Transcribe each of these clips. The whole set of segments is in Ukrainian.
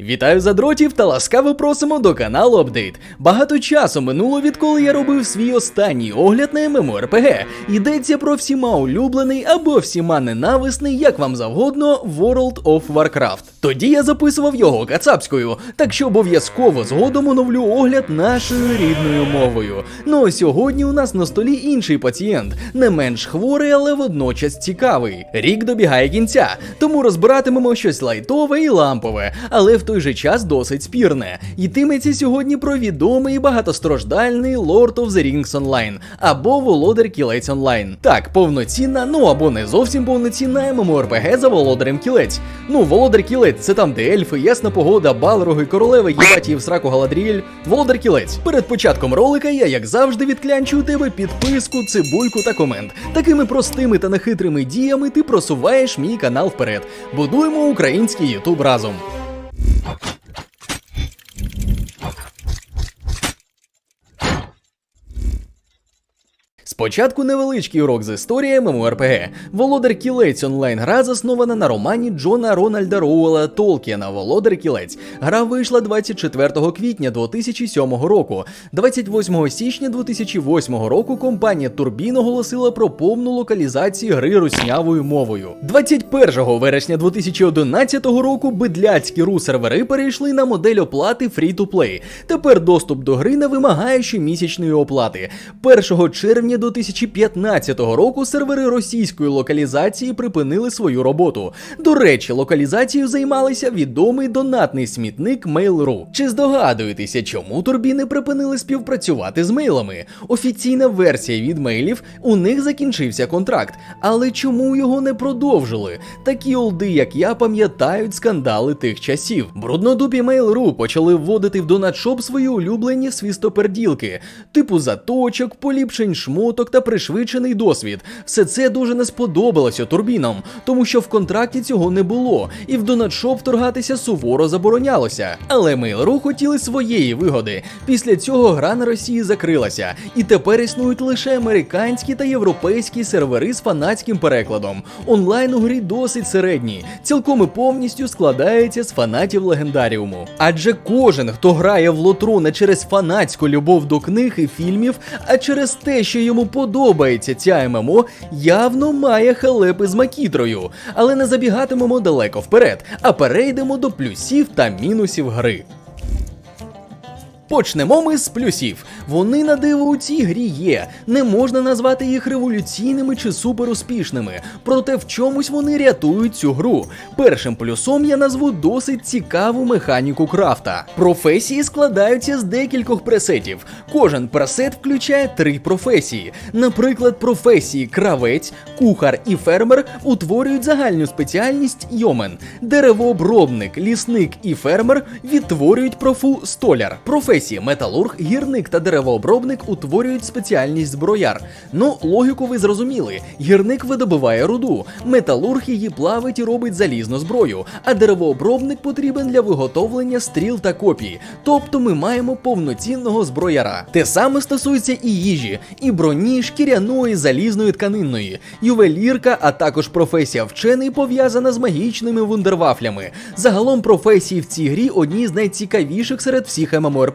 Вітаю задротів та ласкаво просимо до каналу Апдейт. Багато часу минуло, відколи я робив свій останній огляд на MMORPG. Йдеться про всіма улюблений або всіма ненависний, як вам завгодно, World of Warcraft. Тоді я записував його кацапською, так що обов'язково згодом оновлю огляд нашою рідною мовою. Ну а сьогодні у нас на столі інший пацієнт, не менш хворий, але водночас цікавий. Рік добігає кінця, тому розбиратимемо щось лайтове і лампове, але в той же час досить спірне. Йтиметься сьогодні про відомий багатостраждальний Lord of the Rings Online або Володар Кілець Онлайн. Так, повноцінна, ну або не зовсім повноцінна MMORPG за Володарем Кілець. Ну, Володар Кілець це там, де ельфи, ясна погода, балроги, королеви, їбаті в сраку Галадріель. Володар Кілець. Перед початком ролика я, як завжди, відклянчу у тебе підписку, цибульку та комент. Такими простими та нехитрими діями ти просуваєш мій канал вперед. Будуємо український Ютуб разом. Okay. Спочатку невеличкий урок з історії MMORPG. Володар Кілець онлайн гра заснована на романі Джона Рональда Роуела Толкіна Володар Кілець. Гра вийшла 24 квітня 2007 року. 28 січня 2008 року компанія Турбін оголосила про повну локалізацію гри руснявою мовою. 21 вересня 2011 року бидляцькі ру сервери перейшли на модель оплати Free-to-Play. Тепер доступ до гри не вимагає щомісячної оплати. 1 червня 2015 року сервери російської локалізації припинили свою роботу. До речі, локалізацією займалися відомий донатний смітник Mail.ru. Чи здогадуєтеся, чому турбіни припинили співпрацювати з мейлами? Офіційна версія від мейлів у них закінчився контракт, але чому його не продовжили? Такі олди, як я, пам'ятають скандали тих часів. Бруднодупі Mail.ru почали вводити в донатшоп свої улюблені свістоперділки, типу заточок, поліпшень шмоток та пришвидшений досвід. Все це дуже не сподобалося турбінам, тому що в контракті цього не було, і в донатшоп вторгатися суворо заборонялося. Але Mail.ru хотіли своєї вигоди. Після цього гра на Росії закрилася, і тепер існують лише американські та європейські сервери з фанатським перекладом. Онлайн у грі досить середній, цілком і повністю складається з фанатів легендаріуму. Адже кожен, хто грає в лотру не через фанатську любов до книг і фільмів, а через те, що йому подобається ця ММО, явно має халепи з макітрою. Але не забігатимемо далеко вперед, а перейдемо до плюсів та мінусів гри. Почнемо ми з плюсів. Вони на диво у цій грі є. Не можна назвати їх революційними чи суперуспішними. Проте в чомусь вони рятують цю гру. Першим плюсом я назву досить цікаву механіку крафта. Професії складаються з декількох пресетів. Кожен пресет включає три професії. Наприклад, професії кравець, кухар і фермер утворюють загальну спеціальність йомен. Деревообробник, лісник і фермер відтворюють профу столяр. Професії металург, гірник та деревообробник утворюють спеціальність зброяр. Ну, логіку ви зрозуміли. Гірник видобуває руду, металург її плавить і робить залізну зброю, а деревообробник потрібен для виготовлення стріл та копій. Тобто ми маємо повноцінного зброяра. Те саме стосується і їжі, і броні, шкіряної, залізної тканинної, ювелірка, а також професія вчений пов'язана з магічними вундервафлями. Загалом професії в цій грі одні з найцікавіших серед всіх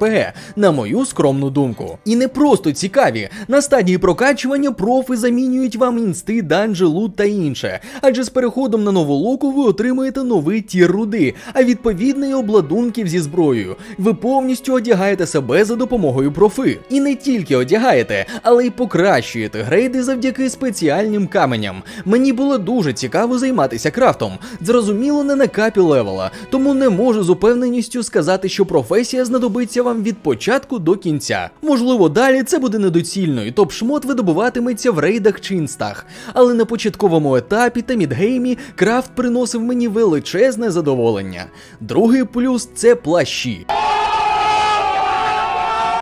MMORPG, на мою скромну думку. І не просто цікаві. На стадії прокачування профи замінюють вам інсти, данжі, лут та інше. Адже з переходом на нову локу ви отримуєте новий тір руди, а відповідно й обладунків зі зброєю. Ви повністю одягаєте себе за допомогою профи. І не тільки одягаєте, але й покращуєте грейди завдяки спеціальним каменям. Мені було дуже цікаво займатися крафтом. Зрозуміло, не на капі левела, тому не можу з упевненістю сказати, що професія знадобиться вам від початку до кінця. Можливо, далі це буде недоцільно, і топ-шмот видобуватиметься в рейдах чи інстах. Але на початковому етапі та мідгеймі крафт приносив мені величезне задоволення. Другий плюс це плащі.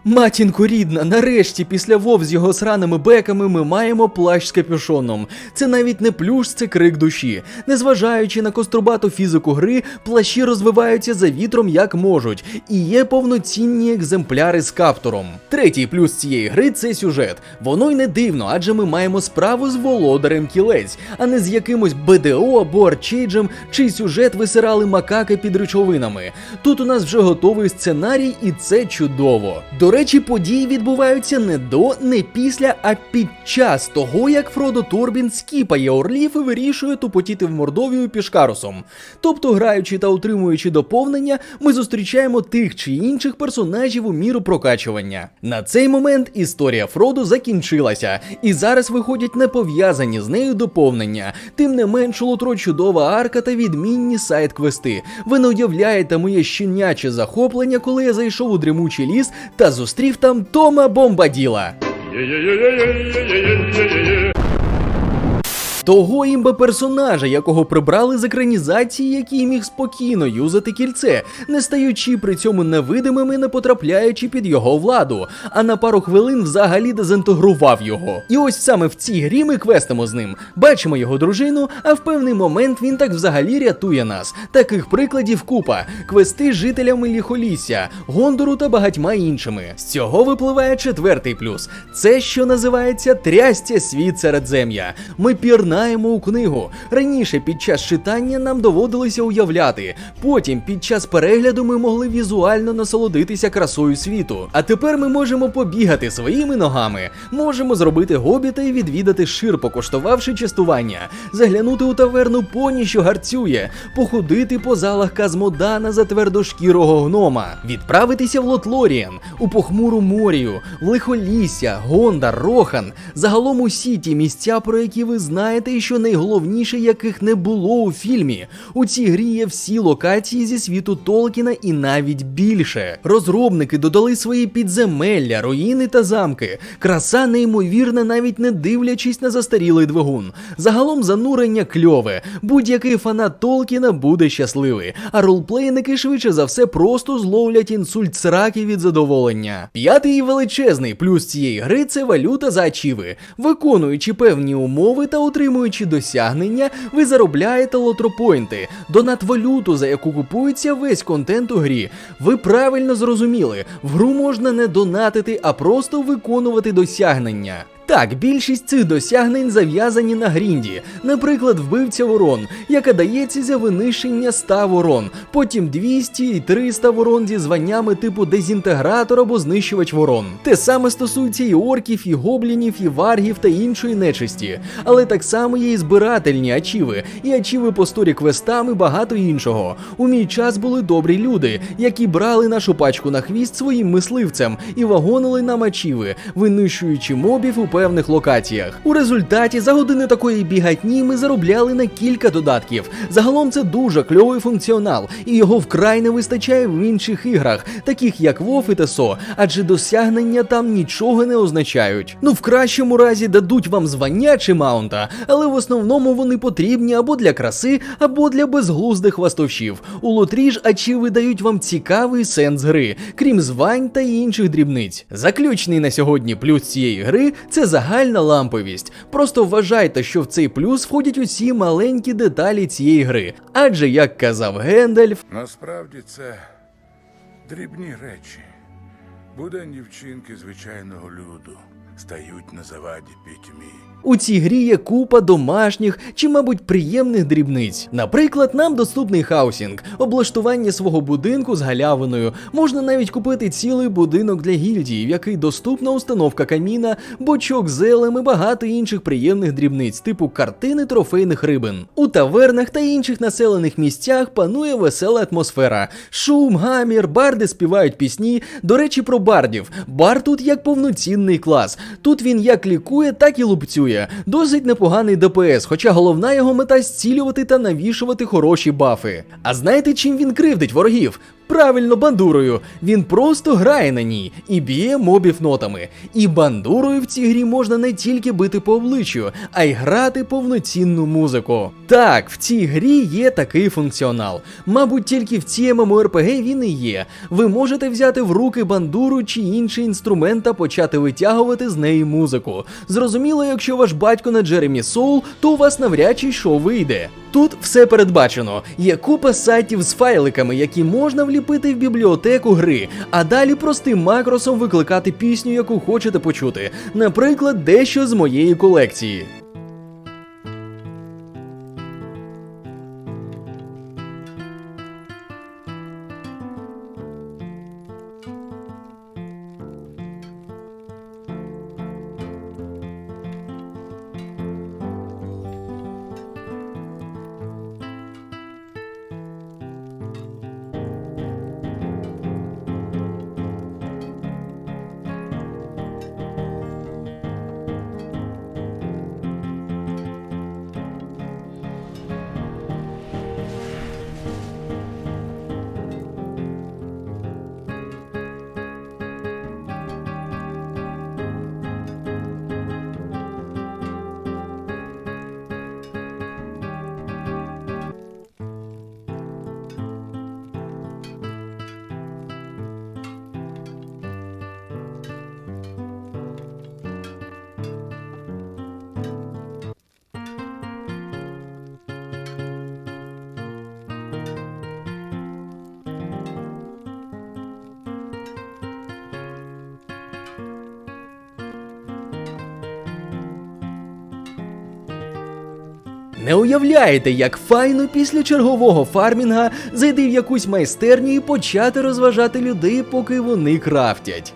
Матінко рідна, нарешті, після вов з його сраними беками ми маємо плащ з капюшоном. Це навіть не плюш, це крик душі. Незважаючи на кострубату фізику гри, плащі розвиваються за вітром як можуть, і є повноцінні екземпляри з каптуром. Третій плюс цієї гри це сюжет. Воно й не дивно, адже ми маємо справу з володарем кілець, а не з якимось БДО або арчейджем, чий сюжет висирали макаки під речовинами. Тут у нас вже готовий сценарій, і це чудово. До речі, події відбуваються не до, не після, а під час того, як Фродо Торбін скіпає орлів і вирішує тупотіти в Мордовію пішкарусом. Тобто, граючи та утримуючи доповнення, ми зустрічаємо тих чи інших персонажів у міру прокачування. На цей момент історія Фроду закінчилася, і зараз виходять не пов'язані з нею доповнення. Тим не менш, лутро чудова арка та відмінні сайт-квести. Ви не уявляєте моє щеняче захоплення, коли я зайшов у дрімучий ліс та зустрів там Тома Бомбаділа. Того імба персонажа, якого прибрали з екранізації, який міг спокійно юзати кільце, не стаючи при цьому невидимими, не потрапляючи під його владу, а на пару хвилин взагалі дезінтегрував його. І ось саме в цій грі ми квестимо з ним, бачимо його дружину, а в певний момент він так взагалі рятує нас. Таких прикладів купа: квести з жителями ліхолісся, Гондору та багатьма іншими. З цього випливає четвертий плюс: це що називається трястя світ середзем'я. Ми пірнаємо у книгу. Раніше під час читання нам доводилося уявляти. Потім під час перегляду ми могли візуально насолодитися красою світу. А тепер ми можемо побігати своїми ногами, можемо зробити гобіта і відвідати шир, покуштувавши частування, заглянути у таверну поні, що гарцює, походити по залах Казмодана за твердошкірого гнома, відправитися в Лотлоріан, у похмуру морію, в лихолісся, Гондар, Рохан, загалом усі ті місця, про які ви знаєте, і що найголовніше, яких не було у фільмі. У цій грі є всі локації зі світу Толкіна і навіть більше. Розробники додали свої підземелля, руїни та замки. Краса неймовірна, навіть не дивлячись на застарілий двигун. Загалом занурення кльове. Будь-який фанат Толкіна буде щасливий, а ролплейники швидше за все просто зловлять інсульт сраки від задоволення. П'ятий і величезний плюс цієї гри це валюта за ачіви. Виконуючи певні умови та отримуючи досягнення, ви заробляєте лотропойнти, донат валюту, за яку купується весь контент у грі. Ви правильно зрозуміли, в гру можна не донатити, а просто виконувати досягнення. Так, більшість цих досягнень зав'язані на грінді, наприклад, вбивця ворон, яка дається за винищення 100 ворон, потім 200 і 300 ворон зі званнями типу дезінтегратор або знищувач ворон. Те саме стосується і орків, і гоблінів, і варгів та іншої нечисті. Але так само є і збирательні ачіви, і ачіви по сторі квестам і багато іншого. У мій час були добрі люди, які брали нашу пачку на хвіст своїм мисливцям і вагонили нам ачіви, винищуючи мобів у певних локаціях. У результаті за години такої бігатні ми заробляли на кілька додатків. Загалом це дуже кльовий функціонал, і його вкрай не вистачає в інших іграх, таких як WoW і TSO, адже досягнення там нічого не означають. Ну в кращому разі дадуть вам звання чи маунта, але в основному вони потрібні або для краси, або для безглуздих хвастовщів. У лотрі ж ачіви дають вам цікавий сенс гри, крім звань та інших дрібниць. Заключний на сьогодні плюс цієї гри це загальна ламповість. Просто вважайте, що в цей плюс входять усі маленькі деталі цієї гри. Адже, як казав Гендальф, Насправді це дрібні речі. Буденні вчинки звичайного люду стають на заваді пітьмі. У цій грі є купа домашніх чи, мабуть, приємних дрібниць. Наприклад, нам доступний хаусінг, облаштування свого будинку з галявиною. Можна навіть купити цілий будинок для гільдії, в який доступна установка каміна, бочок з елем і багато інших приємних дрібниць, типу картини трофейних рибин. У тавернах та інших населених місцях панує весела атмосфера. Шум, гамір, барди співають пісні. До речі, про бардів. Бар тут як повноцінний клас. Тут він як лікує, так і лупцює. Досить непоганий ДПС, хоча головна його мета зцілювати та навішувати хороші бафи. А знаєте, чим він кривдить ворогів? Правильно, бандурою. Він просто грає на ній і б'є мобів нотами. І бандурою в цій грі можна не тільки бити по обличчю, а й грати повноцінну музику. Так, в цій грі є такий функціонал. Мабуть, тільки в цій MMORPG він і є. Ви можете взяти в руки бандуру чи інший інструмент та почати витягувати з неї музику. Зрозуміло, якщо ваш батько на Джеремі Соул, то у вас навряд чи що вийде. Тут все передбачено. Є купа сайтів з файликами, які можна вліпити в бібліотеку гри, а далі простим макросом викликати пісню, яку хочете почути. Наприклад, дещо з моєї колекції. Не уявляєте, як файно після чергового фармінга зайти в якусь майстерню і почати розважати людей, поки вони крафтять.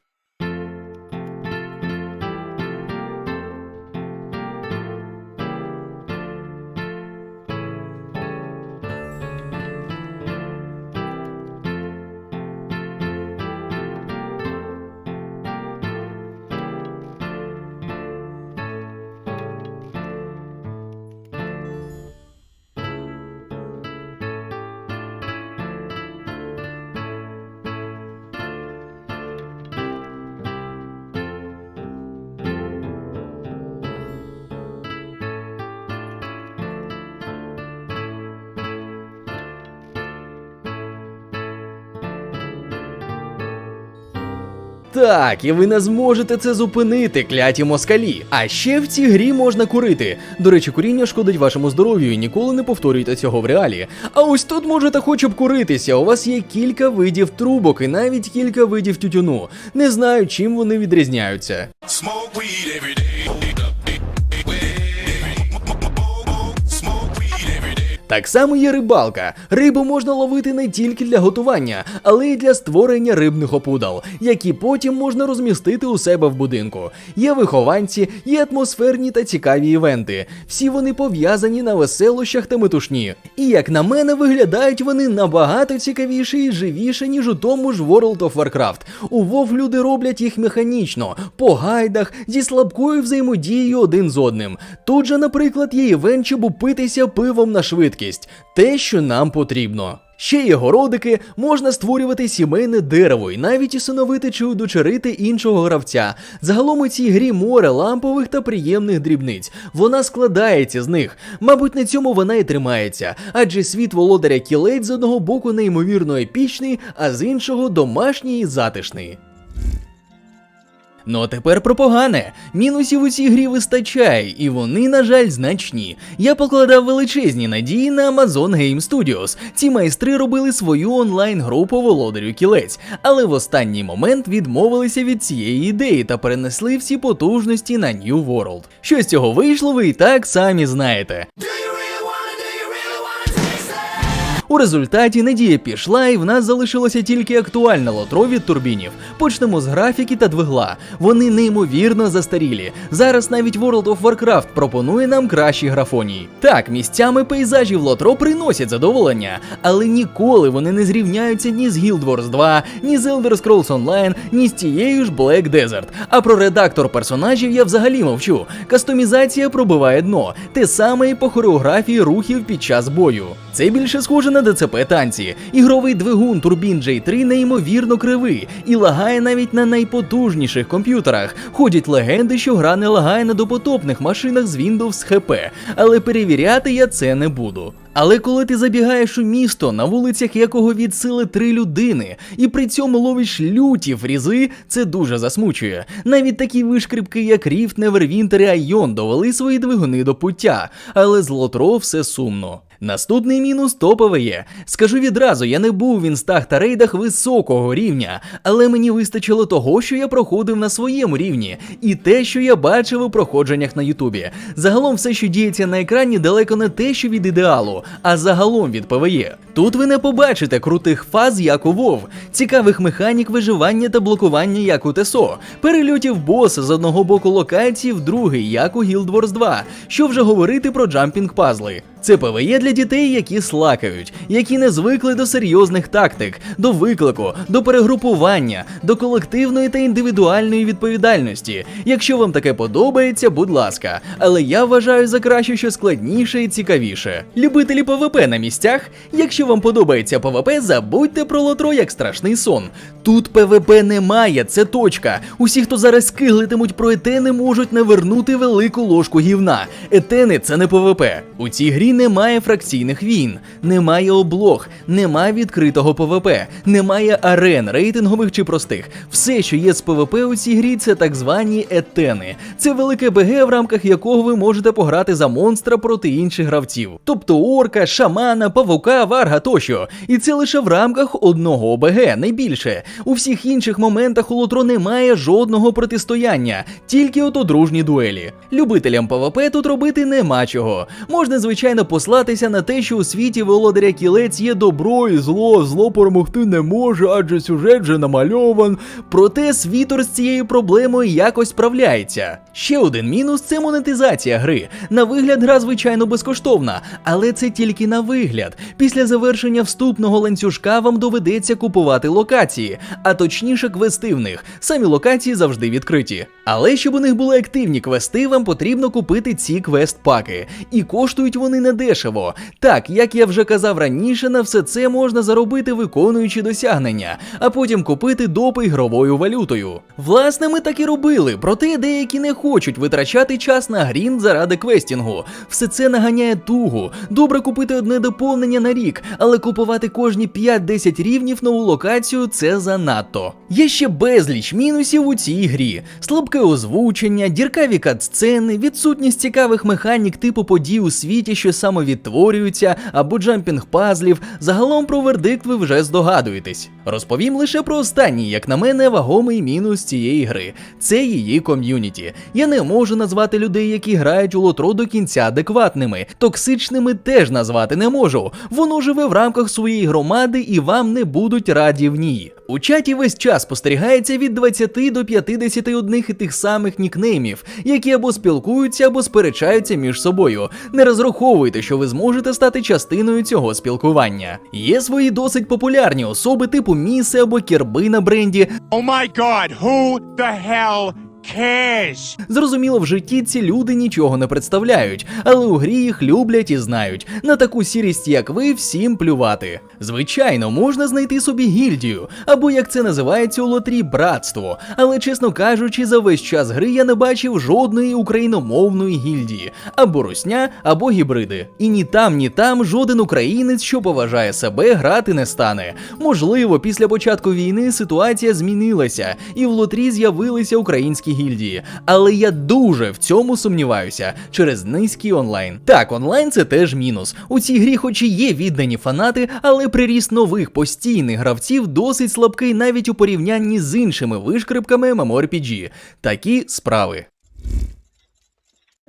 Так, і ви не зможете це зупинити, кляті москалі. А ще в цій грі можна курити. До речі, куріння шкодить вашому здоров'ю і ніколи не повторюйте цього в реалі. А ось тут можете хоч обкуритися. У вас є кілька видів трубок і навіть кілька видів тютюну. Не знаю, чим вони відрізняються. Smoke weed every day. Так само є рибалка. Рибу можна ловити не тільки для готування, але й для створення рибних опудал, які потім можна розмістити у себе в будинку. Є вихованці, є атмосферні та цікаві івенти. Всі вони пов'язані на веселощах та метушні. І як на мене, виглядають вони набагато цікавіше і живіше, ніж у тому ж World of Warcraft. У WoW люди роблять їх механічно, по гайдах, зі слабкою взаємодією один з одним. Тут же, наприклад, є івент, щоб упитися пивом на швидкість. Те, що нам потрібно. Ще є городики, можна створювати сімейне дерево і навіть усиновити чи удочерити іншого гравця. Загалом у цій грі море лампових та приємних дрібниць. Вона складається з них. Мабуть, на цьому вона і тримається, адже світ володаря кілець з одного боку неймовірно епічний, а з іншого домашній і затишний. Ну а тепер про погане. Мінусів у цій грі вистачає, і вони, на жаль, значні. Я покладав величезні надії на Amazon Game Studios. Ці майстри робили свою онлайн-гру по володарю кілець, але в останній момент відмовилися від цієї ідеї та перенесли всі потужності на New World. Що з цього вийшло, ви і так самі знаєте. У результаті надія пішла, і в нас залишилося тільки актуальне лотро від турбінів. Почнемо з графіки та двигла. Вони неймовірно застарілі. Зараз навіть World of Warcraft пропонує нам кращі графонії. Так, місцями пейзажі в лотро приносять задоволення, але ніколи вони не зрівняються ні з Guild Wars 2, ні з Elder Scrolls Online, ні з тією ж Black Desert. А про редактор персонажів я взагалі мовчу. Кастомізація пробиває дно, те саме і по хореографії рухів під час бою. Це більше схоже на ДЦП танці. Ігровий двигун Турбін J3 неймовірно кривий і лагає навіть на найпотужніших комп'ютерах. Ходять легенди, що гра не лагає на допотопних машинах з Windows HP, але перевіряти я це не буду. Але коли ти забігаєш у місто, на вулицях якого від сили три людини, і при цьому ловиш люті фрізи, це дуже засмучує. Навіть такі вишкрипки, як Rift, Neverwinter і Айон, довели свої двигуни до пуття, але з Лотро все сумно. Наступний мінус то ПВЕ. Скажу відразу, я не був в інстах та рейдах високого рівня, але мені вистачило того, що я проходив на своєму рівні, і те, що я бачив у проходженнях на Ютубі. Загалом все, що діється на екрані, далеко не те, що від ідеалу, а загалом від ПВЕ. Тут ви не побачите крутих фаз, як у Вов, цікавих механік виживання та блокування, як у ТСО, перельотів боса з одного боку локації в другий, як у Guild Wars 2, що вже говорити про джампінг пазли. Це ПВЕ для дітей, які слакають, які не звикли до серйозних тактик, до виклику, до перегрупування, до колективної та індивідуальної відповідальності. Якщо вам таке подобається, будь ласка. Але я вважаю за краще, що складніше і цікавіше. Любителі ПВП на місцях. Якщо вам подобається ПВП, забудьте про лотро як страшний сон. Тут ПВП немає, це точка. Усі, хто зараз скиглитимуть про етени, можуть навернути велику ложку гівна. Етени це не ПВП. У цій грі немає фракційних війн, немає облог, немає відкритого ПВП, немає арен, рейтингових чи простих. Все, що є з ПВП у цій грі, це так звані етени. Це велике БГ, в рамках якого ви можете пограти за монстра проти інших гравців, тобто орка, шамана, павука, варга тощо. І це лише в рамках одного ОБГ, не більше. У всіх інших моментах у Лотро немає жодного протистояння, тільки ото дружні дуелі. Любителям ПВП тут робити нема чого. Можна, звичайно, послатися на те, що у світі володаря кілець є добро і зло, зло перемогти не може, адже сюжет же намальован. Проте світор з цією проблемою якось справляється. Ще один мінус це монетизація гри. На вигляд гра звичайно безкоштовна, але це тільки на вигляд. Після завершення вступного ланцюжка вам доведеться купувати локації, а точніше квести в них. Самі локації завжди відкриті. Але щоб у них були активні квести, вам потрібно купити ці квест-паки. І коштують вони недешево. Так, як я вже казав раніше, на все це можна заробити виконуючи досягнення, а потім купити допи ігровою валютою. Власне, ми так і робили, проте деякі не хочуть витрачати час на грін заради квестінгу. Все це наганяє тугу. Добре купити одне доповнення на рік, але купувати кожні 5-10 рівнів нову локацію це занадто. Є ще безліч мінусів у цій грі: слабке озвучення, діркаві катсцени, відсутність цікавих механік типу подій у світі, що самовідтворюються, або джампінг пазлів. Загалом про вердикт ви вже здогадуєтесь. Розповім лише про останній, як на мене, вагомий мінус цієї гри. Це її ком'юніті. Я не можу назвати людей, які грають у лотро до кінця адекватними. Токсичними теж назвати не можу. Воно живе в рамках своєї громади і вам не будуть раді в ній. У чаті весь час спостерігається від 20 до 50 одних і тих самих нікнеймів, які або спілкуються, або сперечаються між собою. Не розраховуйте, що ви зможете стати частиною цього спілкування. Є свої досить популярні особи типу Міси або Кірби на бренді, О май гад, who the hell cares? Зрозуміло, в житті ці люди нічого не представляють, але у грі їх люблять і знають. На таку сірість, як ви, всім плювати. Звичайно, можна знайти собі гільдію, або як це називається у лотрі братство. Але чесно кажучи, за весь час гри я не бачив жодної україномовної гільдії, або русня, або гібриди. І ні там, ні там жоден українець, що поважає себе, грати не стане. Можливо, після початку війни ситуація змінилася, і в лотрі з'явилися українські гільдії. Але я дуже в цьому сумніваюся через низький онлайн. Так, онлайн це теж мінус. У цій грі, хоч і є віддані фанати, але приріст нових постійних гравців досить слабкий навіть у порівнянні з іншими вишкрипками MMORPG. Такі справи.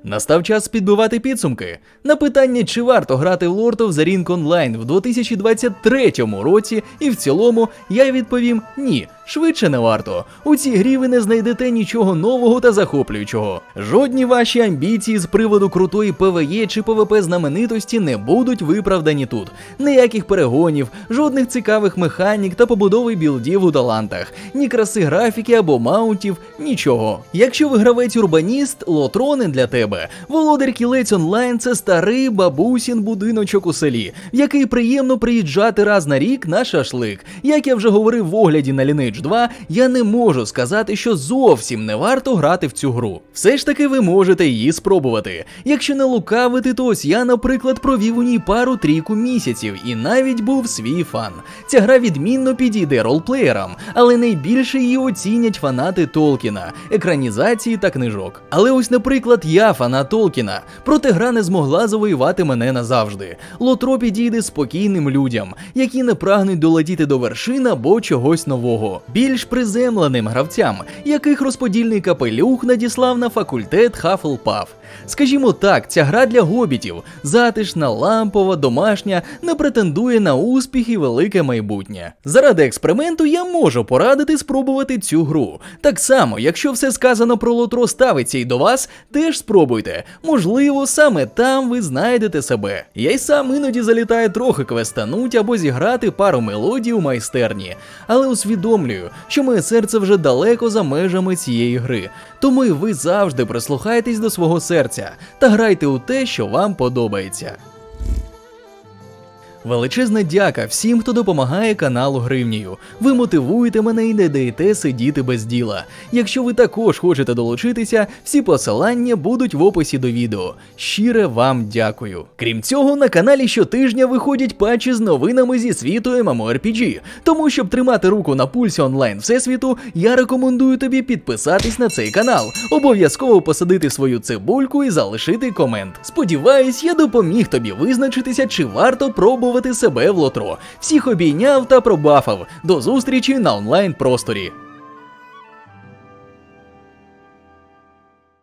Настав час підбивати підсумки. На питання, чи варто грати в Lord of the Ring Online в 2023 році і в цілому, я відповім ні. Швидше не варто. У цій грі ви не знайдете нічого нового та захоплюючого. Жодні ваші амбіції з приводу крутої ПВЕ чи ПВП знаменитості не будуть виправдані тут. Ніяких перегонів, жодних цікавих механік та побудови білдів у талантах, ні краси графіки або маунтів, нічого. Якщо ви гравець урбаніст, лотрони для тебе. Володар кілець онлайн це старий бабусін будиночок у селі, в який приємно приїжджати раз на рік на шашлик. Як я вже говорив в огляді на Lineage 2, я не можу сказати, що зовсім не варто грати в цю гру. Все ж таки ви можете її спробувати. Якщо не лукавити, то ось я, наприклад, провів у ній пару трійку місяців і навіть був свій фан. Ця гра відмінно підійде ролплеєрам, але найбільше її оцінять фанати Толкіна, екранізації та книжок. Але ось, наприклад, я фанат Толкіна, проте гра не змогла завоювати мене назавжди. Лотро підійде спокійним людям, які не прагнуть долетіти до вершин або чогось нового, більш приземленим гравцям, яких розподільний капелюх надіслав на факультет Хафлпаф. Скажімо так, ця гра для гобітів, затишна, лампова, домашня, не претендує на успіх і велике майбутнє. Заради експерименту я можу порадити спробувати цю гру. Так само, якщо все сказано про лотро ставиться і до вас, теж спробуйте. Можливо, саме там ви знайдете себе. Я й сам іноді залітаю трохи квестануть або зіграти пару мелодій у майстерні, але усвідомлюю, що моє серце вже далеко за межами цієї гри. Тому і ви завжди прислухайтесь до свого серця та грайте у те, що вам подобається. Величезна дяка всім, хто допомагає каналу гривнею. Ви мотивуєте мене і не даєте сидіти без діла. Якщо ви також хочете долучитися, всі посилання будуть в описі до відео. Щире вам дякую. Крім цього, на каналі щотижня виходять патчі з новинами зі світу MMORPG. Тому, щоб тримати руку на пульсі онлайн всесвіту, я рекомендую тобі підписатись на цей канал, обов'язково посадити свою цибульку і залишити комент. Сподіваюсь, я допоміг тобі визначитися, чи варто пробувати себе в лотро. Всіх обійняв та пробафав. До зустрічі на онлайн просторі.